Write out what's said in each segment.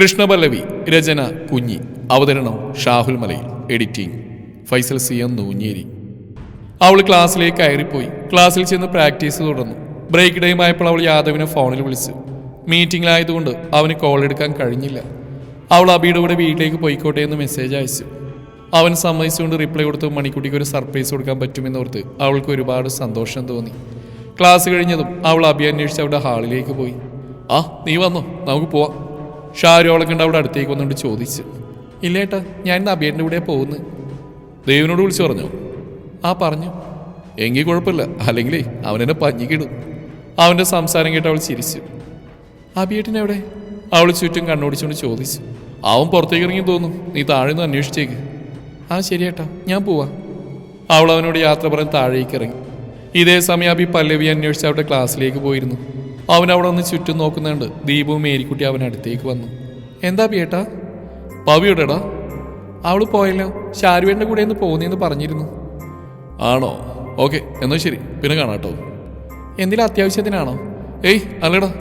കൃഷ്ണപല്ലവി രചന കുഞ്ഞി അവതരണം Shahul Malayil editing Faisal C M Noonjeri. അവൾ ക്ലാസ്സിലേക്ക് കയറിപ്പോയി. ക്ലാസ്സിൽ ചെന്ന് പ്രാക്ടീസ് തുടർന്നു. ബ്രേക്ക് ടൈം ആയപ്പോൾ അവൾ യാദവിനെ ഫോണിൽ വിളിച്ചു. മീറ്റിംഗിലായതുകൊണ്ട് അവന് കോൾ എടുക്കാൻ കഴിഞ്ഞില്ല. അവൾ അബിയുടെ കൂടെ വീട്ടിലേക്ക് പോയിക്കോട്ടെ എന്ന് മെസ്സേജ് അയച്ചു. അവൻ സമ്മതിച്ചുകൊണ്ട് റിപ്ലൈ കൊടുത്ത് മണിക്കുട്ടിക്ക് ഒരു സർപ്രൈസ് കൊടുക്കാൻ പറ്റുമെന്നോർത്ത് അവൾക്ക് ഒരുപാട് സന്തോഷം തോന്നി. ക്ലാസ് കഴിഞ്ഞതും അവൾ അബി അന്വേഷിച്ച് അവളുടെ ഹാളിലേക്ക് പോയി. ആ നീ വന്നോ? നമുക്ക് പോവാം. ഷാരു അവളെ കണ്ട് അവിടെ അടുത്തേക്ക് വന്നുകൊണ്ട് ചോദിച്ച് ഇല്ലേട്ടാ ഞാൻ ഇന്ന് അഭിയന്റെ കൂടെ പോകുന്നു. ദൈവനോട് വിളിച്ചു പറഞ്ഞു ആ പറഞ്ഞു. എങ്കിൽ കുഴപ്പമില്ല. അല്ലെങ്കിലേ അവനെന്നെ പഞ്ഞിക്കിടും. അവന്റെ സംസാരം കേട്ട് അവൾ ചിരിച്ചു. അബിയേട്ടൻ എവിടെ? അവൾ ചുറ്റും കണ്ണോടിച്ചുകൊണ്ട് ചോദിച്ചു. അവൻ പുറത്തേക്ക് ഇറങ്ങി തോന്നും നീ താഴെ നിന്ന് അന്വേഷിച്ചേക്ക്. ആ ശരിയേട്ടാ ഞാൻ പോവാ. അവൾ അവനോട് യാത്ര പറഞ്ഞ് താഴേക്ക് ഇറങ്ങി. ഇതേ സമയം അബി പല്ലവി അന്വേഷിച്ച് അവരുടെ ക്ലാസ്സിലേക്ക് പോയിരുന്നു. അവൻ അവിടെ ഒന്ന് ചുറ്റും നോക്കുന്നുണ്ട്. ദീപവും മേരിക്കുട്ടി അവൻ അടുത്തേക്ക് വന്നു. എന്താ പിയേട്ടാ പവിയുടെടാ അവൾ പോയല്ലോ. ഷാരുവേന്റെ കൂടെ ഒന്ന് പോകുന്നേന്ന് പറഞ്ഞിരുന്നു. ആണോ? ഓക്കെ എന്നാ ശരി. പിന്നെ കാണാട്ടോ. എന്തിനാ അത്യാവശ്യത്തിനാണോ? ഏയ് അല്ലടാ.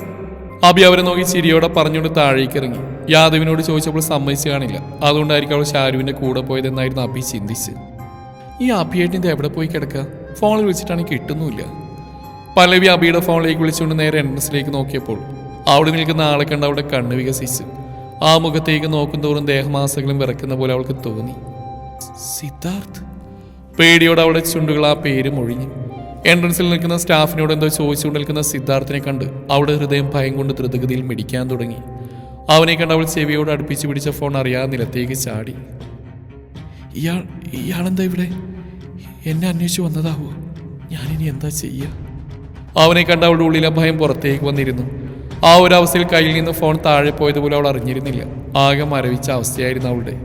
അബി അവരെ നോക്കി ചിരിയോടെ പറഞ്ഞുകൊണ്ട് താഴേക്ക് ഇറങ്ങി യാദവിനോട് ചോദിച്ചപ്പോൾ സമ്മതിച്ചു കാണില്ല. അതുകൊണ്ടായിരിക്കും അവൾ ഷാരുവിന്റെ കൂടെ പോയതെന്നായിരുന്നു അബി ചിന്തിച്ച്. ഈ അബിയേട്ടിന്റെ എവിടെ പോയി കിടക്കുക ഫോണിൽ വിളിച്ചിട്ടാണെങ്കിൽ കിട്ടുന്നുമില്ല. പല്ലവി അബിയുടെ ഫോണിലേക്ക് വിളിച്ചുകൊണ്ട് നേരെ എൻട്രൻസിലേക്ക് നോക്കിയപ്പോൾ അവിടെ നിൽക്കുന്ന ആളെ കണ്ട് അവളുടെ കണ്ണ് വികസിച്ച്. ആ മുഖത്തേക്ക് നോക്കും തോറും ദേഹമാസകളും വിറക്കുന്ന പോലെ അവൾക്ക് തോന്നി. സിദ്ധാർത്ഥ്? പേടിയോടെ അവളുടെ ചുണ്ടുകൾ ആ പേര് മൊഴിഞ്ഞു. എൻട്രൻസിൽ നിൽക്കുന്ന സ്റ്റാഫിനോട് എന്തോ ചോദിച്ചുകൊണ്ട് നിൽക്കുന്ന സിദ്ധാർത്ഥിനെ കണ്ട് അവളുടെ ഹൃദയം ഭയം കൊണ്ട് ദ്രുതഗതിയിൽ മിടിക്കാൻ തുടങ്ങി. അവനെ കണ്ട് അവൾ ചെവിയോട് അടുപ്പിച്ച് പിടിച്ച ഫോൺ അറിയാതെ നിലത്തേക്ക് ചാടി. ഇയാൾ ഇയാളെന്താ ഇവിടെ? എന്നെ അന്വേഷിച്ച് വന്നതാവോ? ഞാനിനി എന്താ ചെയ്യുക അവനെ കണ്ട അവളുടെ ഉള്ളിലെ ഭയം പുറത്തേക്ക് വന്നിരുന്നു. ആ ഒരു അവസ്ഥയിൽ കയ്യിൽ നിന്ന് ഫോൺ താഴെ പോയതുപോലെ അവൾ അറിഞ്ഞിരുന്നില്ല. ആകെ മരവിച്ച അവസ്ഥയായിരുന്നു അവളുടെ.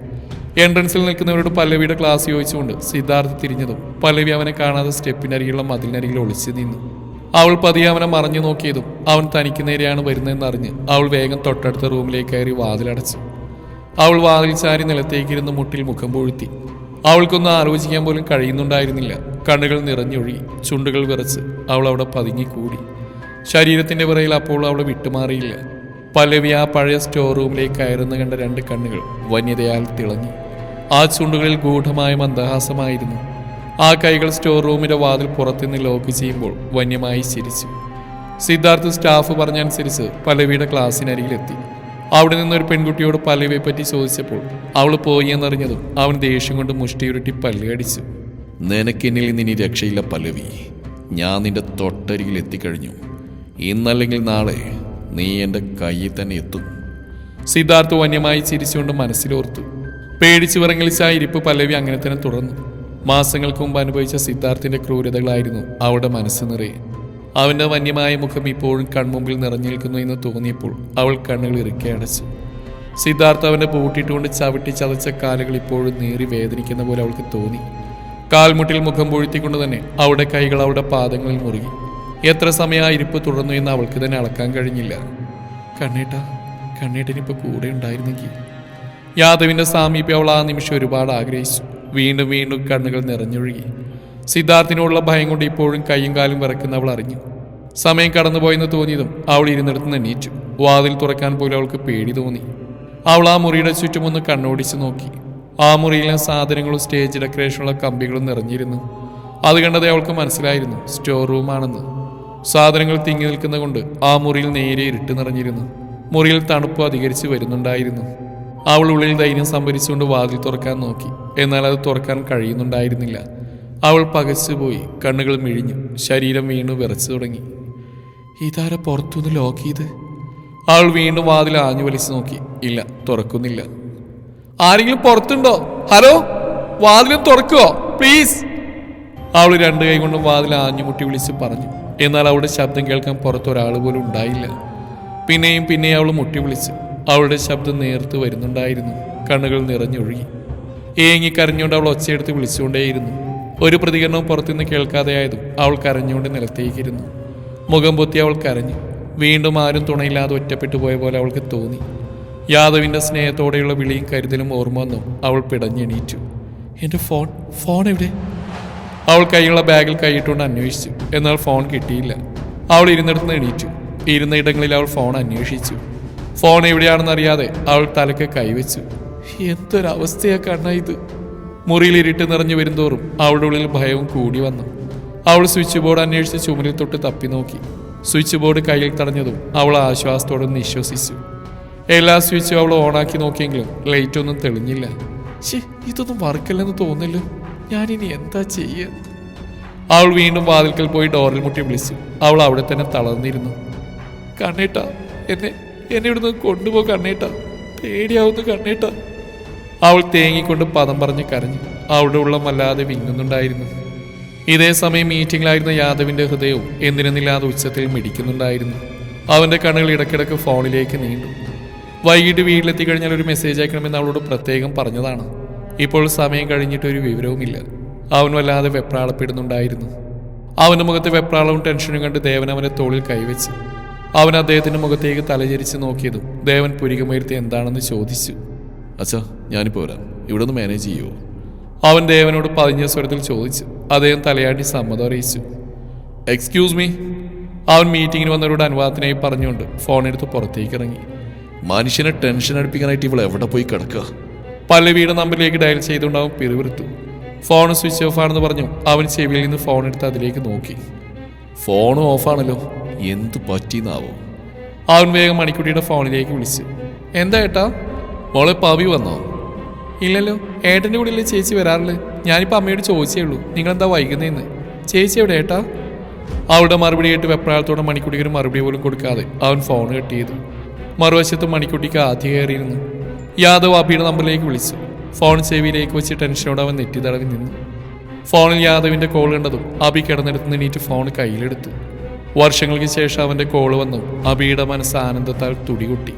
എൻട്രൻസിൽ നിൽക്കുന്നവരോട് പല്ലവിയുടെ ക്ലാസ് ചോദിച്ചുകൊണ്ട് സിദ്ധാർത്ഥ് തിരിഞ്ഞതും പല്ലവി അവനെ കാണാതെ സ്റ്റെപ്പിനരികിലുള്ള മതിലിനരികിൽ ഒളിച്ചു നിന്നു. അവൾ പതിയെ അവനെ മറഞ്ഞു നോക്കിയതും അവൻ തനിക്ക് നേരെയാണ് വരുന്നതെന്ന് അറിഞ്ഞ് അവൾ വേഗം തൊട്ടടുത്ത റൂമിലേക്ക് കയറി വാതിലടച്ചു. അവൾ വാതിൽ ചാരി നിലത്തേക്കിരുന്ന് മുട്ടിൽ മുഖം പൊഴുത്തി. അവൾക്കൊന്നും ആലോചിക്കാൻ പോലും കഴിയുന്നുണ്ടായിരുന്നില്ല. കണ്ണുകൾ നിറഞ്ഞൊഴുകി ചുണ്ടുകൾ വിറച്ച് അവൾ അവിടെ പതുങ്ങിക്കൂടി. ശരീരത്തിന്റെ പിറയിൽ അപ്പോൾ അവളെ വിട്ടുമാറിയില്ല. പല്ലവി ആ പഴയ സ്റ്റോർ റൂമിലേക്ക് കയറുന്ന കണ്ട രണ്ട് കണ്ണുകൾ വന്യതയാൽ തിളങ്ങി. ആ ചുണ്ടുകളിൽ ഗൂഢമായ മന്ദഹാസമായിരുന്നു. ആ കൈകൾ സ്റ്റോർ റൂമിന്റെ വാതിൽ പുറത്തുനിന്ന് ലോക്ക് ചെയ്യുമ്പോൾ വന്യമായി ചിരിച്ചു. സിദ്ധാർത്ഥ് സ്റ്റാഫ് പറഞ്ഞനുസരിച്ച് പല്ലവിയുടെ ക്ലാസ്സിനരികിലെത്തി അവിടെ നിന്ന് ഒരു പെൺകുട്ടിയോട് പല്ലവിയെ പറ്റി ചോദിച്ചപ്പോൾ അവൾ പോയി എന്നറിഞ്ഞതും അവൻ ദേഷ്യം കൊണ്ട് മുഷ്ടിയുരുട്ടി പല്ല് കടിച്ചു. നിനക്കെന്നിൽ നിന്ന് ഇനി രക്ഷയില്ല പല്ലവി. ഞാൻ നിന്റെ തൊട്ടരികിൽ എത്തിക്കഴിഞ്ഞു. ഇന്നല്ലെങ്കിൽ നാളെ നീ എന്റെ കയ്യിൽ തന്നെ എത്തും. സിദ്ധാർത്ഥ വന്യമായി ചിരിച്ചുകൊണ്ട് മനസ്സിലോർത്തു. പേടിച്ചു വിറങ്ങലിച്ച ആ ഇരിപ്പ് പല്ലവി അങ്ങനെ തന്നെ തുടർന്നു. മാസങ്ങൾക്ക് മുമ്പ് അനുഭവിച്ച സിദ്ധാർത്ഥിന്റെ ക്രൂരതകളായിരുന്നു അവളുടെ മനസ്സ് നിറയെ. അവന്റെ വന്യമായ മുഖം ഇപ്പോഴും കൺമുമ്പിൽ നിറഞ്ഞു നിൽക്കുന്നു എന്ന് തോന്നിയപ്പോൾ അവൾ കണ്ണുകൾ ഇറുക്കി അടച്ചു. സിദ്ധാർത്ഥ അവന്റെ പൂട്ടിട്ടുകൊണ്ട് ചവിട്ടി ചതച്ച കാലുകൾ ഇപ്പോഴും നേറി വേദനിക്കുന്ന പോലെ അവൾക്ക് തോന്നി. കാൽമുട്ടിൽ മുഖം പൊഴുത്തിക്കൊണ്ട് തന്നെ അവളുടെ കൈകൾ അവളുടെ പാദങ്ങളിൽ മുറുകി. എത്ര സമയം ആ ഇരിപ്പ് തുടർന്നു എന്ന് അവൾക്ക് തന്നെ അളക്കാൻ കഴിഞ്ഞില്ല. കണ്ണേട്ട കണ്ണേട്ടനിപ്പോൾ കൂടെ ഉണ്ടായിരുന്നെങ്കിൽ. യാദവിന്റെ സാമീപ്യം അവൾ ആ നിമിഷം ഒരുപാട് ആഗ്രഹിച്ചു. വീണ്ടും വീണ്ടും കണ്ണുകൾ നിറഞ്ഞൊഴുകി. സിദ്ധാർത്ഥിനോടുള്ള ഭയം കൊണ്ട് ഇപ്പോഴും കൈയും കാലും വിറക്കുന്ന അവൾ അറിഞ്ഞു. സമയം കടന്നുപോയെന്ന് തോന്നിയതും അവൾ ഇരുന്നിടത്ത് നിന്ന് വാതിൽ തുറക്കാൻ പോലും അവൾക്ക് പേടി തോന്നി. അവൾ ആ മുറിയുടെ ചുറ്റുമൊന്ന് കണ്ണോടിച്ച് നോക്കി. ആ മുറിയിലെ സാധനങ്ങളും സ്റ്റേജ് ഡെക്കറേഷനുള്ള കമ്പികളും നിറഞ്ഞിരുന്നു. അത് കണ്ടതേ അവൾക്ക് മനസ്സിലായിരുന്നു സ്റ്റോർ റൂമാണെന്ന് സാധനങ്ങൾ തിങ്ങി നിൽക്കുന്ന കൊണ്ട് ആ മുറിയിൽ നേരെ ഇരുട്ട് നിറഞ്ഞിരുന്നു. മുറിയിൽ തണുപ്പ് അധികരിച്ച് വരുന്നുണ്ടായിരുന്നു. അവൾ ഉള്ളിൽ ധൈര്യം സംഭരിച്ചുകൊണ്ട് വാതിൽ തുറക്കാൻ നോക്കി. എന്നാൽ അത് തുറക്കാൻ കഴിയുന്നുണ്ടായിരുന്നില്ല. അവൾ പകച്ചുപോയി കണ്ണുകൾ മിഴിഞ്ഞു ശരീരം വീണു വിറച്ചു തുടങ്ങി. ഇതാര പുറത്തുനിന്ന് ലോക്ക് ചെയ്ത് അവൾ വീണ്ടും വാതിൽ ആഞ്ഞു വലിച്ചു നോക്കി. ഇല്ല തുറക്കുന്നില്ല. ആരെങ്കിലും പുറത്തുണ്ടോ? ഹലോ? വാതിലും തുറക്കുവോ? പ്ലീസ്. അവൾ രണ്ട് കൈ കൊണ്ടും വാതിൽ ആഞ്ഞുമുട്ടി വിളിച്ച് പറഞ്ഞു. എന്നാൽ അവളുടെ ശബ്ദം കേൾക്കാൻ പുറത്ത് ഒരാൾ പോലും ഉണ്ടായില്ല. പിന്നെയും പിന്നെയും അവൾ മുട്ടി വിളിച്ച്. അവളുടെ ശബ്ദം നേർത്ത് വരുന്നുണ്ടായിരുന്നു. കണ്ണുകൾ നിറഞ്ഞൊഴുകി. ഏങ്ങി കരഞ്ഞുകൊണ്ട് അവൾ ഒച്ചയെടുത്ത് വിളിച്ചുകൊണ്ടേയിരുന്നു. ഒരു പ്രതികരണവും പുറത്തുനിന്ന് കേൾക്കാതെയായതും അവൾ കരഞ്ഞുകൊണ്ട് നിലത്തേക്കിരുന്നു. മുഖം പൊത്തി അവൾ കരഞ്ഞു വീണ്ടും ആരും തുണയില്ലാതെ ഒറ്റപ്പെട്ടു പോയ പോലെ അവൾക്ക് തോന്നി. യാദവിന്റെ സ്നേഹത്തോടെയുള്ള വിളിയും കരുതലും ഓർമ്മ വന്നും. അവൾ പിടഞ്ഞെണീറ്റു. എന്റെ ഫോൺ ഫോൺ എവിടെ? അവൾ കൈയുള്ള ബാഗിൽ കൈയിട്ടുകൊണ്ട് അന്വേഷിച്ചു. എന്നാൽ ഫോൺ കിട്ടിയില്ല. അവൾ ഇരുന്നിടത്ത് എണീറ്റു. ഇരുന്ന ഇടങ്ങളിൽ അവൾ ഫോൺ അന്വേഷിച്ചു. ഫോൺ എവിടെയാണെന്നറിയാതെ അവൾ തലക്ക് കൈവച്ചു. എന്തൊരവസ്ഥയാ കണ്ണ ഇത്? മുറിയിൽ ഇരുട്ട് നിറഞ്ഞു വരുന്തോറും അവളുടെ ഉള്ളിൽ ഭയവും കൂടി വന്നു. അവൾ സ്വിച്ച് ബോർഡ് അന്വേഷിച്ച് ചുമരിൽ തൊട്ട് തപ്പി നോക്കി. സ്വിച്ച് ബോർഡ് കയ്യിൽ തടഞ്ഞതും അവൾ ആശ്വാസത്തോടെ നിശ്വസിച്ചു. എല്ലാ സ്വിച്ചും അവൾ ഓണാക്കി നോക്കിയെങ്കിലും ലൈറ്റ് ഒന്നും തെളിഞ്ഞില്ല. ഇതൊന്നും വർക്കല്ലെന്ന് തോന്നില്ല. ഞാനിനി എന്താ ചെയ്യുക അവൾ വീണ്ടും വാതിൽക്കൽ പോയി ഡോറിൽ മുട്ടി വിളിച്ചു. അവൾ അവിടെ തന്നെ തളർന്നിരുന്നു. കണ്ണേട്ട എന്നെ എന്നെ ഇവിടുന്ന് കൊണ്ടുപോ കണ്ണേട്ട. പേടിയാവുന്നു കണ്ണേട്ട. അവൾ തേങ്ങിക്കൊണ്ട് പദം പറഞ്ഞ് കരഞ്ഞു. അവളുടെ ഉള്ളം വല്ലാതെ വിങ്ങുന്നുണ്ടായിരുന്നു. ഇതേ സമയം മീറ്റിംഗിലായിരുന്ന യാദവിന്റെ ഹൃദയവും എന്തിനെന്നില്ലാതെ ഉച്ചത്തിൽ മിടിക്കുന്നുണ്ടായിരുന്നു. അവന്റെ കണ്ണുകൾ ഇടയ്ക്കിടയ്ക്ക് ഫോണിലേക്ക് നീണ്ടു. വൈകിട്ട് വീട്ടിലെത്തി കഴിഞ്ഞാൽ ഒരു മെസ്സേജ് അയക്കണമെന്ന് അവളോട് പ്രത്യേകം പറഞ്ഞതാണ്. ഇപ്പോൾ സമയം കഴിഞ്ഞിട്ട് ഒരു വിവരവുമില്ല. അവൻ വല്ലാതെ വെപ്രാളപ്പെടുന്നുണ്ടായിരുന്നു. അവന്റെ മുഖത്ത് വെപ്രാളവും ടെൻഷനും കണ്ട് ദേവൻ അവനെ തോളിൽ കൈവച്ച്. അവൻ അദ്ദേഹത്തിന്റെ മുഖത്തേക്ക് തലചരിച്ച് നോക്കിയതും ദേവൻ പുരികമുയർത്തി എന്താണെന്ന് ചോദിച്ചു. അച്ഛാ ഞാനിപ്പോ വരാം. ഇവിടെ നിന്ന് മാനേജ് ചെയ്യുമോ അവൻ ദേവനോട് പതിഞ്ഞ സ്വരത്തിൽ ചോദിച്ചു അദ്ദേഹം തലയാട്ടി സമ്മതം അറിയിച്ചു. എക്സ്ക്യൂസ് മീ അവൻ മീറ്റിങ്ങിന് വന്നവരോട് അനുവാദത്തിനായി പറഞ്ഞുകൊണ്ട് ഫോൺ എടുത്ത് പുറത്തേക്ക് ഇറങ്ങി. മനുഷ്യനെ ടെൻഷൻ അടുപ്പിക്കാനായിട്ട് ഇവൾ എവിടെ പോയി കിടക്കുക പല്ലവിയുടെ നമ്പറിലേക്ക് ഡയൽ ചെയ്തുകൊണ്ടാവും പിറുവിറുത്തു ഫോൺ സ്വിച്ച് ഓഫ് ആണെന്ന് പറഞ്ഞു അവൻ ചെവിയിൽ നിന്ന് ഫോൺ എടുത്ത് അതിലേക്ക് നോക്കി. ഫോണും ഓഫാണല്ലോ എന്ത് പറ്റിയെന്നാവോ? അവൻ വേഗം മണിക്കുട്ടിയുടെ ഫോണിലേക്ക് വിളിച്ചു. എന്താ ഏട്ടാ? മോളെ പവി വന്നോ? ഇല്ലല്ലോ ഏട്ടന്റെ കൂടെ ചേച്ചി വരാറില്ല ഞാനിപ്പോൾ അമ്മയോട് ചോദിച്ചേ ഉള്ളൂ നിങ്ങളെന്താ വൈകുന്നതെന്ന് ചേച്ചി എവിടെ ഏട്ടാ? അവളുടെ മറുപടി കേട്ട് വെപ്രാളത്തോടെ മണിക്കുട്ടിക്ക് ഒരു മറുപടി പോലും കൊടുക്കാതെ അവൻ ഫോൺ കട്ട് ചെയ്തു. മറുവശത്ത് മണിക്കുട്ടിക്ക് ആദ്യം കയറിയിരുന്നു. യാദവ് അബിയുടെ നമ്പറിലേക്ക് വിളിച്ചു. ഫോൺ ചെവിയിലേക്ക് വെച്ച് ടെൻഷനോടെ അവൻ നെറ്റി തടവി നിന്നു ഫോണിൽ യാദവിന്റെ കോൾ കണ്ടതും അബി കിടന്നെടുത്ത് നീറ്റ് ഫോൺ കയ്യിലെടുത്തു. വർഷങ്ങൾക്ക് ശേഷം അവന്റെ കോൾ വന്നു. അബിയുടെ മനസ്സ് ആനന്ദത്താൽ തുടികൊട്ടി.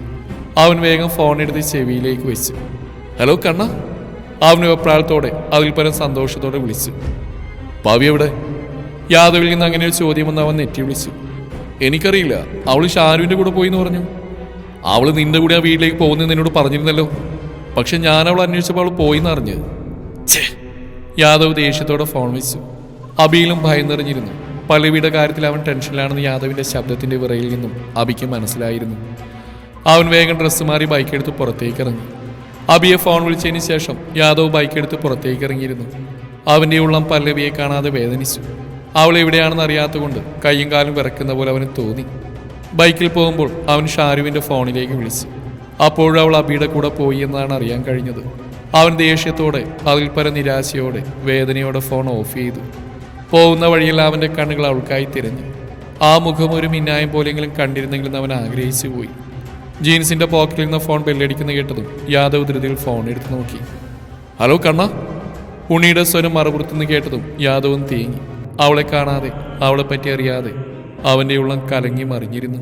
അവൻ വേഗം ഫോൺ എടുത്ത് ചെവിയിലേക്ക് വെച്ചു. ഹലോ കണ്ണ. അവൻ അഭിപ്രായത്തോടെ അതിൽ പരം സന്തോഷത്തോടെ വിളിച്ചു. ഭാവി എവിടെ? യാദവിൽ നിന്ന് അങ്ങനെ ഒരു ചോദ്യം വന്ന് അവൻ നെറ്റി വിളിച്ചു. എനിക്കറിയില്ല അവൾ ഷാരുവിന്റെ കൂടെ പോയി എന്ന് പറഞ്ഞു. അവൾ നിന്റെ കൂടെ ആ വീട്ടിലേക്ക് പോകുന്നെന്ന് എന്നോട് പറഞ്ഞിരുന്നല്ലോ. പക്ഷെ ഞാൻ അവൾ അന്വേഷിച്ചപ്പോൾ അവൾ പോയി എന്നറിഞ്ഞ് ഛേ. യാദവ് ദേഷ്യത്തോടെ ഫോൺ വെച്ചു. അബിയിലും ഭയം നിറഞ്ഞിരുന്നു. പലവിയുടെ കാര്യത്തിൽ അവൻ ടെൻഷനിലാണെന്ന് യാദവിന്റെ ശബ്ദത്തിന്റെ വിറയിൽ നിന്നും അബിക്ക് മനസ്സിലായിരുന്നു. അവൻ വേഗം ഡ്രസ്സ് മാറി ബൈക്ക് എടുത്ത് പുറത്തേക്ക് ഇറങ്ങി അബിയെ ഫോൺ വിളിച്ചതിന് ശേഷം യാദവ് ബൈക്ക് എടുത്ത് പുറത്തേക്ക് ഇറങ്ങിയിരുന്നു അവന്റെ ഉള്ളം പല്ലവിയെ കാണാതെ വേദനിച്ചു. അവൾ എവിടെയാണെന്ന് അറിയാത്തതുകൊണ്ട് കൈയും കാലും വിറക്കുന്ന പോലെ അവന് തോന്നി. ബൈക്കിൽ പോകുമ്പോൾ അവൻ ഷാരുവിന്റെ ഫോണിലേക്ക് വിളിച്ചു. അപ്പോഴും അവൾ അബിയുടെ കൂടെ പോയി എന്നാണ് അറിയാൻ കഴിഞ്ഞത്. അവൻ ദേഷ്യത്തോടെ അതിൽ പര നിരാശയോടെ വേദനയോടെ ഫോൺ ഓഫ് ചെയ്തു. പോകുന്ന വഴിയിൽ അവന്റെ കണ്ണുകൾ അവൾക്കായി തിരഞ്ഞു. ആ മുഖം ഒരു മിന്നായം പോലെങ്കിലും കണ്ടിരുന്നെങ്കിലും അവൻ ആഗ്രഹിച്ചു പോയി. ജീൻസിന്റെ പോക്കറ്റിൽ നിന്ന് ഫോൺ ബെല്ലടിക്കുന്ന കേട്ടതും യാദവ് ധൃതിയിൽ ഫോൺ എടുത്തു നോക്കി. ഹലോ കണ്ണ. ഉണ്ണിയുടെ സ്വരം മറുപുറത്തുനിന്ന് കേട്ടതും യാദവും തേങ്ങി. അവളെ കാണാതെ അവളെ പറ്റി അറിയാതെ അവന്റെ ഉള്ളം കലങ്ങി മറിഞ്ഞിരുന്നു.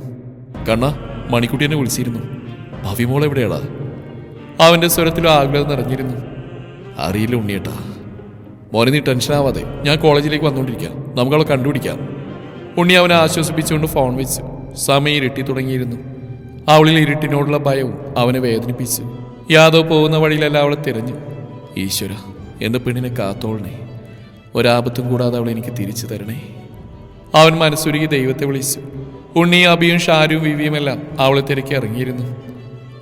കണ്ണ മണിക്കുട്ടിയെന്നെ വിളിച്ചിരുന്നു. ഭവിമോൾ എവിടെയാടാ? അവന്റെ സ്വരത്തിൽ ആഗ്രഹം നിറഞ്ഞിരുന്നു. അറിയില്ല ഉണ്ണിയേട്ടാ. മോനെ നീ ടെൻഷൻ ആവാതെ ഞാൻ കോളേജിലേക്ക് വന്നുകൊണ്ടിരിക്കാം നമുക്കവളെ കണ്ടുപിടിക്കാം. ഉണ്ണി അവനെ ആശ്വസിപ്പിച്ചുകൊണ്ട് ഫോൺ വെച്ചു സമയം ഇരട്ടി തുടങ്ങിയിരുന്നു. അവളിൽ ഇരുട്ടിനോടുള്ള ഭയവും അവനെ വേദനിപ്പിച്ചു. യാദവ് പോകുന്ന വഴിയിലല്ല അവളെ തിരഞ്ഞു. ഈശ്വര എന്റെ പെണ്ണിനെ കാത്തോളണേ. ഒരാപത്തും കൂടാതെ അവൾ എനിക്ക് തിരിച്ചു തരണേ. അവൻ മനസ്സുരുകി ദൈവത്തെ വിളിച്ചു. ഉണ്ണി അബിയും ഷാരും വിവിയുമെല്ലാം അവളെ തിരക്കി ഇറങ്ങിയിരുന്നു.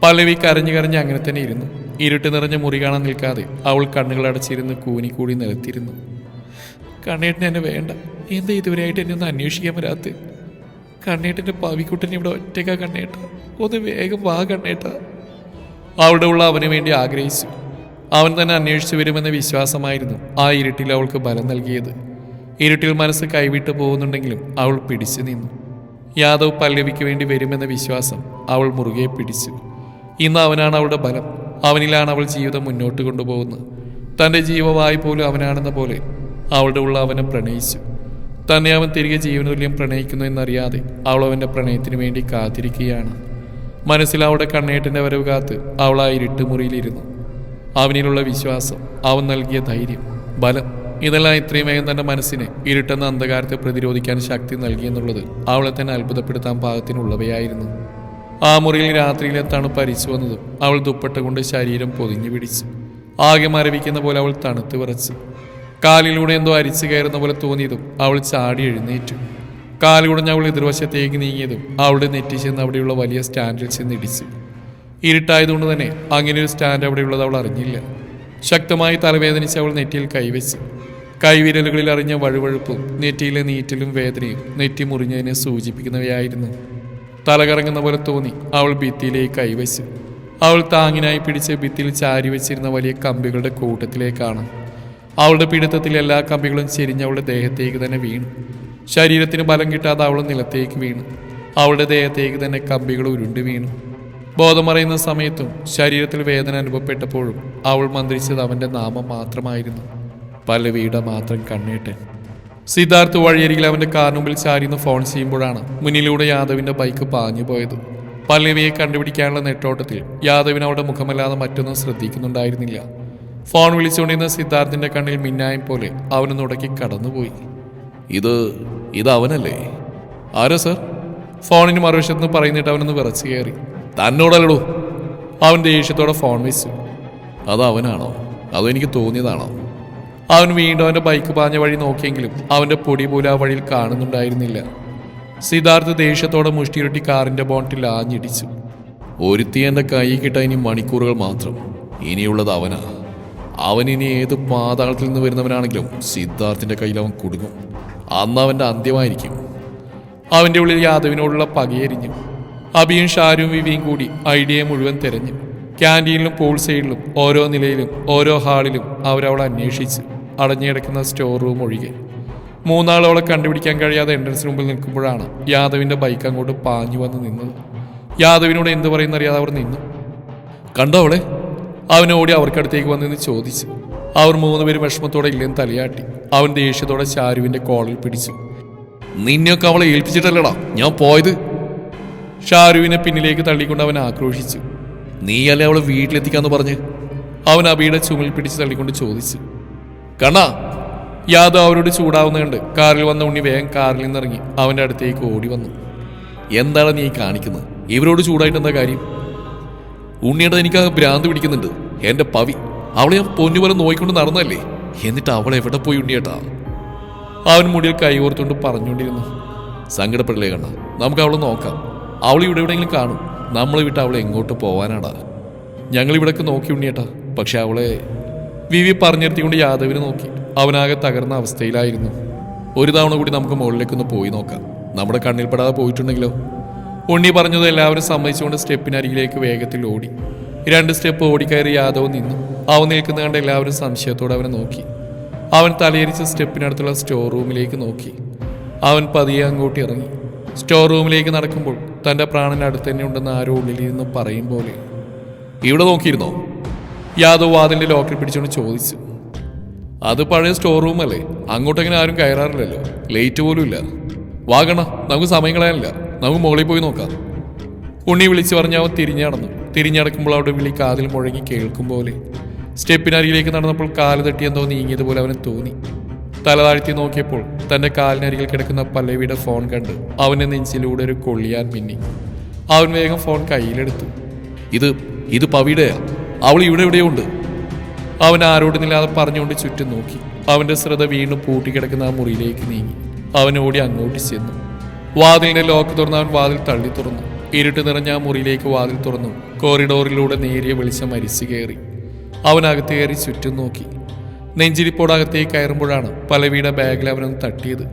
പല്ലവി കരഞ്ഞു കരഞ്ഞ് അങ്ങനെ തന്നെ ഇരുന്നു. ഇരുട്ട് നിറഞ്ഞ മുറി കാണാൻ നിൽക്കാതെ അവൾ കണ്ണുകൾ അടച്ചിരുന്ന് കൂനിക്കൂടി നിലത്തിരുന്നു. കണ്ണേട്ടൻ എന്നെ വേണ്ട. എന്താ ഇതുവരെയായിട്ട് എന്നെ ഒന്ന് അന്വേഷിക്കാൻ വരാത്ത കണ്ണേട്ടന്റെ പവിക്കുട്ടൻ ഇവിടെ ഒറ്റക്കാ കണ്ണേട്ട. ഒന്ന് വേഗം വാ കണ്ണേട്ട. അവിടെ ഉള്ള അവന് വേണ്ടി ആഗ്രഹിച്ചു. അവൻ തന്നെ അന്വേഷിച്ചു വരുമെന്ന വിശ്വാസമായിരുന്നു ആ ഇരുട്ടിൽ അവൾക്ക് ബലം നൽകിയത്. ഇരുട്ടിൽ മനസ്സ് കൈവിട്ടു പോകുന്നുണ്ടെങ്കിലും അവൾ പിടിച്ചു നിന്നു. യാദവ് പല്ലവിക്ക് വേണ്ടി വരുമെന്ന വിശ്വാസം അവൾ മുറുകെ പിടിച്ചു. ഇന്ന് അവനാണ് അവളുടെ ബലം. അവനിലാണ് അവൾ ജീവിതം മുന്നോട്ട് കൊണ്ടുപോകുന്നത്. തന്റെ ജീവവായി പോലും അവനാണെന്ന പോലെ അവളുടെ ഉള്ള അവനെ പ്രണയിച്ചു. തന്നെ അവൻ തിരികെ ജീവനതുല്യം പ്രണയിക്കുന്നു എന്നറിയാതെ അവൾ അവന്റെ പ്രണയത്തിന് വേണ്ടി കാത്തിരിക്കുകയാണ്. മനസ്സിൽ അവളുടെ കണ്ണേട്ടന്റെ വരവ് കാത്ത് അവൾ ആ ഇരുട്ടുമുറിയിലിരുന്നു അവനിലുള്ള വിശ്വാസം അവൻ നൽകിയ ധൈര്യം ബലം ഇതെല്ലാം ഇത്രയും വേഗം തന്റെ മനസ്സിനെ ഇരുട്ടെന്ന അന്ധകാരത്തെ പ്രതിരോധിക്കാൻ ശക്തി നൽകിയെന്നുള്ളത് അവളെ തന്നെ അത്ഭുതപ്പെടുത്താൻ പാകത്തിനുള്ളവയായിരുന്നു. ആ മുറിയിൽ രാത്രിയിലെ തണുപ്പ് അരിച്ചു വന്നതും അവൾ ദുപ്പട്ട കൊണ്ട് ശരീരം പൊതിഞ്ഞു പിടിച്ചു. ആകെ മരവിക്കുന്ന പോലെ അവൾ തണുത്ത് വിറച്ചു. കാലിലൂടെ എന്തോ അരിച്ചു കയറുന്ന പോലെ തോന്നിയതും അവൾ ചാടി എഴുന്നേറ്റു. കാലുകുടഞ്ഞ് അവൾ എതിർവശത്തേക്ക് നീങ്ങിയതും അവളുടെ നെറ്റി ചെന്ന് അവിടെയുള്ള വലിയ സ്റ്റാൻഡിൽ ചെന്ന് ഇടിച്ചു. ഇരുട്ടായതുകൊണ്ട് തന്നെ അങ്ങനെ ഒരു സ്റ്റാൻഡ് അവിടെയുള്ളത് അവൾ അറിഞ്ഞില്ല. ശക്തമായി തലവേദനിച്ച് അവൾ നെറ്റിയിൽ കൈവച്ചു. കൈവിരലുകളിൽ അറിഞ്ഞ വഴുവഴുപ്പും നെറ്റിയിലെ നീറ്റലും വേദനയും നെറ്റി മുറിഞ്ഞതിനെ സൂചിപ്പിക്കുന്നവയായിരുന്നു. തലകറങ്ങുന്ന പോലെ തോന്നി അവൾ ഭിത്തിയിലേക്ക് കൈവച്ചു. അവൾ താങ്ങിനായി പിടിച്ച് ഭിത്തിയിൽ ചാരി വെച്ചിരുന്ന വലിയ കമ്പികളുടെ കൂട്ടത്തിലേക്കാണ് അവളുടെ പിടുത്തത്തിൽ എല്ലാ കമ്പികളും ചെരിഞ്ഞ് അവളുടെ ദേഹത്തേക്ക് തന്നെ വീണു. ശരീരത്തിന് ബലം കിട്ടാതെ അവൾ നിലത്തേക്ക് വീണു. അവളുടെ ദേഹത്തേക്ക് തന്നെ കമ്പികൾ ഉരുണ്ട് വീണു. ബോധമറിയുന്ന സമയത്തും ശരീരത്തിൽ വേദന അനുഭവപ്പെട്ടപ്പോഴും അവൾ മന്ത്രിച്ചത് അവന്റെ നാമം മാത്രമായിരുന്നു. പല്ലവിയുടെ മാത്രം കണ്ണേട്ടൻ സിദ്ധാർത്ഥ് വഴിയരികിൽ അവന്റെ കാർമുമ്പിൽ ചാരിന്ന് ഫോൺ ചെയ്യുമ്പോഴാണ് മുന്നിലൂടെ യാദവിന്റെ ബൈക്ക് പാഞ്ഞു പോയത്. പല്ലവിയെ കണ്ടുപിടിക്കാനുള്ള നെട്ടോട്ടത്തിൽ യാദവിന് അവളുടെ മുഖമല്ലാതെ മറ്റൊന്നും ശ്രദ്ധിക്കുന്നുണ്ടായിരുന്നില്ല. ഫോൺ വിളിച്ചുകൊണ്ടിരുന്ന സിദ്ധാർത്ഥിന്റെ കണ്ണിൽ മിന്നായം പോലെ അവനെ നുടക്കി കടന്നുപോയി. ഇത് ഇത് അവനല്ലേ? ആരോ സർ? ഫോണിന് മറുവശത്ത് നിന്ന് പറയുന്നിട്ട് അവനൊന്ന് വിറച്ചു കയറി. തന്നോടല്ലോ അവൻ ദേഷ്യത്തോടെ ഫോൺ വെച്ചു. അത് അവനാണോ? അതോ എനിക്ക് തോന്നിയതാണോ? അവൻ വീണ്ടും അവന്റെ ബൈക്ക് പാഞ്ഞ വഴി നോക്കിയെങ്കിലും അവന്റെ പൊടി പോലും ആ വഴിയിൽ കാണുന്നുണ്ടായിരുന്നില്ല. സിദ്ധാർത്ഥ് ദേഷ്യത്തോടെ മുഷ്ടിയുരുട്ടി കാറിന്റെ ബോണ്ടിൽ ആഞ്ഞിടിച്ചു. ഒരുത്തി എന്റെ കൈ കിട്ടാൻ ഇനി മണിക്കൂറുകൾ മാത്രം. ഇനിയുള്ളത് അവനാ. അവൻ ഇനി ഏത് പാതാളത്തിൽ നിന്ന് വരുന്നവനാണെങ്കിലും സിദ്ധാർത്ഥിന്റെ കയ്യിൽ അവൻ കുടുങ്ങും. അന്ന് അവന്റെ അന്ത്യമായിരിക്കും. അവന്റെ ഉള്ളിൽ യാദവിനോടുള്ള പകയെരിഞ്ഞു അബിയും ഷാരും വിവിയും കൂടി ഐഡിയ മുഴുവൻ തിരഞ്ഞു. ക്യാന്റീനിലും പൂൾ സൈഡിലും ഓരോ നിലയിലും ഓരോ ഹാളിലും അവരവളെ അന്വേഷിച്ച് അടഞ്ഞുകിടക്കുന്ന സ്റ്റോർ റൂം ഒഴികെ. മൂന്നാളവളെ കണ്ടുപിടിക്കാൻ കഴിയാതെ എൻട്രൻസിന് മുമ്പിൽ നിൽക്കുമ്പോഴാണ് യാദവിന്റെ ബൈക്ക് അങ്ങോട്ട് പാഞ്ഞു വന്ന് നിന്നത്. യാദവിനോട് എന്ത് പറയുന്നറിയാതെ അവർ നിന്നു. കണ്ടോ അവളെ? അവൻ ഓടി അവർക്കടുത്തേക്ക് വന്നെന്ന് ചോദിച്ചു. അവർ മൂന്നുപേരും വിഷമത്തോടെ ഇല്ലെന്ന് തലയാട്ടി. അവൻ ദേഷ്യത്തോടെ ഷാരുവിന്റെ കോളിൽ പിടിച്ചു. നിന്നെയൊക്കെ അവളെ ഏൽപ്പിച്ചിട്ടല്ലടാ? ഞാൻ പോയത്? ഷാരുവിനെ പിന്നിലേക്ക് തള്ളിക്കൊണ്ട് അവൻ ആക്രോശിച്ചു. നീയല്ലേ അവളെ വീട്ടിലെത്തിക്കാന്ന് പറഞ്ഞ്? അവൻ അബിയുടെ ചുമൽ പിടിച്ച് തള്ളിക്കൊണ്ട് ചോദിച്ചു. കണ്ണാ യാദവ് അവരോട് ചൂടാവുന്ന കണ്ട് കാറിൽ വന്ന ഉണ്ണി വേഗം കാറിൽ നിന്നിറങ്ങി അവന്റെ അടുത്തേക്ക് ഓടി വന്നു. എന്താണ് നീ കാണിക്കുന്നത്? ഇവരോട് ചൂടായിട്ട് എന്താ കാര്യം? ഉണ്ണിയുടെ എനിക്ക് ആ ഭ്രാന്ത് പിടിക്കുന്നുണ്ട്. എന്റെ പവി അവളെ ഞാൻ പൊന്നുപോലെ നോയിക്കൊണ്ട് നടന്നല്ലേ എന്നിട്ട് അവൾ എവിടെ പോയി ഉണ്ണിയേട്ടാ? അവൻ മുടിയിൽ കൈകോർത്തുകൊണ്ട് പറഞ്ഞുകൊണ്ടിരുന്നു. സങ്കടപ്പെടില്ലേ കണ്ണ നമുക്ക് അവളെ നോക്കാം. അവൾ ഇവിടെ എവിടെയെങ്കിലും കാണും. നമ്മളെ വിട്ട് അവളെ എങ്ങോട്ട് പോവാനാടാ? ഞങ്ങൾ ഇവിടേക്ക് നോക്കി ഉണ്ണിയേട്ടാ പക്ഷെ അവളെ വിവി പറഞ്ഞിരുത്തിക്കൊണ്ട് യാദവിനെ നോക്കി. അവനാകെ തകർന്ന അവസ്ഥയിലായിരുന്നു. ഒരു തവണ കൂടി നമുക്ക് മുകളിലേക്കൊന്ന് പോയി നോക്കാം. നമ്മുടെ കണ്ണിൽപ്പെടാതെ പോയിട്ടുണ്ടെങ്കിലോ? ഉണ്ണി പറഞ്ഞത് എല്ലാവരും സമ്മതിച്ചുകൊണ്ട് സ്റ്റെപ്പിനരികിലേക്ക് വേഗത്തിൽ ഓടി. രണ്ട് സ്റ്റെപ്പ് ഓടിക്കയറി യാദവ് നിന്നു. അവൻ നിൽക്കുന്ന കണ്ട് എല്ലാവരും സംശയത്തോടെ അവനെ നോക്കി. അവൻ തലയിരിച്ച് സ്റ്റെപ്പിനടുത്തുള്ള സ്റ്റോർ റൂമിലേക്ക് നോക്കി. അവൻ പതിയെ അങ്ങോട്ട് ഇറങ്ങി. സ്റ്റോർ റൂമിലേക്ക് നടക്കുമ്പോൾ തന്റെ പ്രാണൻ അടുത്ത് തന്നെ ഉണ്ടെന്ന് ആരോ ഉള്ളിലിരുന്ന് പറയും പോലെ. ഇവിടെ നോക്കിയിരുന്നോ? യാദവ് വാതിലിന്റെ ലോക്കിൽ പിടിച്ചുകൊണ്ട് ചോദിച്ചു. അത് പഴയ സ്റ്റോർ റൂം അല്ലേ? അങ്ങോട്ടങ്ങനെ ആരും കയറാറില്ലല്ലോ. ലേറ്റ് പോലും ഇല്ല. വാഗണ നമുക്ക് സമയം കളയാനില്ല. നമുക്ക് മുകളിൽ പോയി നോക്കാം. ഉണ്ണി വിളിച്ചു പറഞ്ഞ് അവൻ തിരിഞ്ഞു നടന്നു. തിരിഞ്ഞടക്കുമ്പോൾ അവിടെ വിളി കാതിൽ മുഴങ്ങി കേൾക്കും പോലെ. സ്റ്റെപ്പിനരികിലേക്ക് നടന്നപ്പോൾ കാൽ തട്ടി എന്തോ നീങ്ങിയതുപോലെ അവന് തോന്നി. തല താഴ്ത്തി നോക്കിയപ്പോൾ തന്റെ കാലിനരികിൽ കിടക്കുന്ന പല്ലവിയുടെ ഫോൺ കണ്ട് അവന്റെ നെഞ്ചിലൂടെ ഒരു കൊള്ളിയാൻ മിന്നി. അവൻ വേഗം ഫോൺ കയ്യിലെടുത്തു. ഇത് ഇത് പവിയുടെയാ അവൾ ഇവിടെ എവിടെയുണ്ട് അവൻ ആരോടുന്നില്ലാതെ പറഞ്ഞുകൊണ്ട് ചുറ്റും നോക്കി. അവന്റെ ശ്രദ്ധ വീണ്ടും പൂട്ടിക്കിടക്കുന്ന ആ മുറിയിലേക്ക് നീങ്ങി. അവനോടി അങ്ങോട്ട് ചെന്നു. വാതിലിന്റെ ലോക്ക് തുറന്നവൻ വാതിൽ തള്ളി തുറന്നു. ഇരുട്ട് നിറഞ്ഞ മുറിയിലേക്ക് വാതിൽ തുറന്നു. കോറിഡോറിലൂടെ നേരിയ വെളിച്ചം മരിച്ചു കയറി. അവനകത്ത് കയറി ചുറ്റും നോക്കി. നെഞ്ചിരിപ്പോടകത്തേക്ക് കയറുമ്പോഴാണ് പലവിയുടെ ബാഗിൽ അവനൊന്ന് തട്ടിയത്.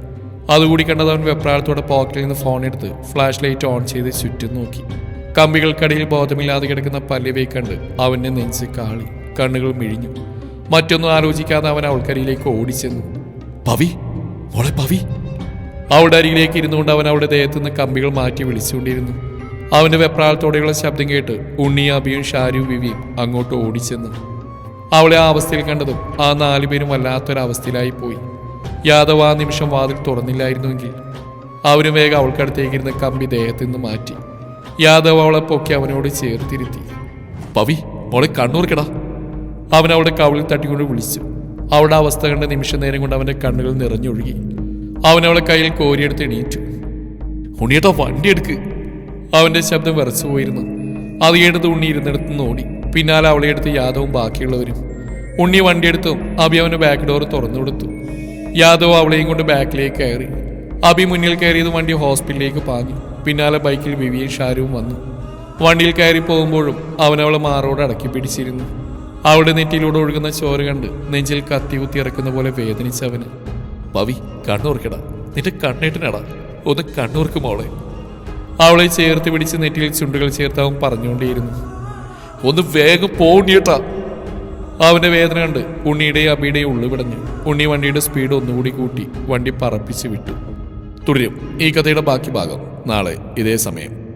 അതുകൂടി കണ്ടത് അവൻ വെപ്രാളത്തോടെ പോക്കറ്റിൽ നിന്ന് ഫോൺ എടുത്ത് ഫ്ലാഷ് ലൈറ്റ് ഓൺ ചെയ്ത് ചുറ്റും നോക്കി. കമ്പികൾക്കടിയിൽ ബോധമില്ലാതെ കിടക്കുന്ന പല്ലവിയെ കണ്ട് അവന്റെ നെഞ്ച് കാളി കണ്ണുകൾ മിഴിഞ്ഞു. മറ്റൊന്നും ആലോചിക്കാതെ അവൻ അവൾക്കരിയിലേക്ക് ഓടിച്ചെന്നു. പവി മോളെ പവി. അവളുടെ അരികിലേക്ക് ഇരുന്നുകൊണ്ട് അവൻ അവളുടെ ദേഹത്തു നിന്ന് കമ്പികൾ മാറ്റി വിളിച്ചുകൊണ്ടിരുന്നു. അവന്റെ വെപ്രാളത്തോടെയുള്ള ശബ്ദം കേട്ട് ഉണ്ണിയാബിയും ഷാരിയും വിവിയും അങ്ങോട്ട് ഓടിച്ചെന്നു. അവളെ ആ അവസ്ഥയിൽ കണ്ടതും ആ നാലുപേരും വല്ലാത്തൊരവസ്ഥയിലായി പോയി. യാദവ് ആ നിമിഷം വാതിൽ തുറന്നില്ലായിരുന്നുവെങ്കിൽ അവരും വേഗം അവൾക്കടുത്തേക്ക് ഇരുന്ന കമ്പി ദേഹത്തു നിന്ന് മാറ്റി. യാദവ് അവളെ പൊക്കി അവനോട് ചേർത്തിരുത്തി. പവി മോളെ കണ്ണൂർക്കടാ. അവൻ അവളുടെ കവിളിൽ തട്ടിക്കൊണ്ട് വിളിച്ചു. അവളുടെ അവസ്ഥ കണ്ട നിമിഷ നേരം കൊണ്ട് അവന്റെ കണ്ണുകൾ നിറഞ്ഞൊഴുകി. അവൻ അവളെ കയ്യിൽ കോരിയെടുത്ത് എണീറ്റു. ഉണ്ണിയേട്ടാ വണ്ടി എടുക്ക്. അവന്റെ ശബ്ദം വിറച്ചു പോയിരുന്നു. അത് കേട്ടത് ഉണ്ണി ഇരുന്നിടത്ത് ഓടി പിന്നാലെ അവളെ എടുത്ത് യാദവും ബാക്കിയുള്ളവരും. ഉണ്ണി വണ്ടിയെടുത്തും അബി അവന്റെ ബാക്ക് ഡോർ തുറന്നു കൊടുത്തു. യാദവ് അവളെയും കൊണ്ട് ബാക്കിലേക്ക് കയറി. അബി മുന്നിൽ കയറിയത് വണ്ടി ഹോസ്പിറ്റലിലേക്ക് പാഞ്ഞു. പിന്നാലെ ബൈക്കിൽ വിവിയും ഷാരുവും വന്നു. വണ്ടിയിൽ കയറി പോകുമ്പോഴും അവൻ അവളെ മാറോട് അടക്കി പിടിച്ചിരുന്നു. അവളുടെ നെറ്റിയിലൂടെ ഒഴുകുന്ന ചോര കണ്ട് നെഞ്ചിൽ കത്തി കുത്തി ഇറക്കുന്ന പോലെ വേദനിച്ചവന്. പവി കണ്ണൂർക്കടാ. നിന്റെ കണ്ണേട്ടനടാ. ഒന്ന് കണ്ണൂർക്ക് മോളെ. അവളെ ചേർത്ത് പിടിച്ച് നെറ്റിയിൽ ചുണ്ടുകൾ ചേർത്ത് അവൻ പറഞ്ഞുകൊണ്ടേയിരുന്നു. ഒന്ന് വേഗം പോണ്ടിയട്ടാ അവന്റെ വേദന കണ്ട് ഉണ്ണിയുടെയും അബിയുടെയും ഉള്ളു വിടഞ്ഞു. ഉണ്ണി വണ്ടിയുടെ സ്പീഡ് ഒന്നുകൂടി കൂട്ടി വണ്ടി പറപ്പിച്ച് വിട്ടു. തുടരും. ഈ കഥയുടെ ബാക്കി ഭാഗം നാളെ ഇതേ സമയം.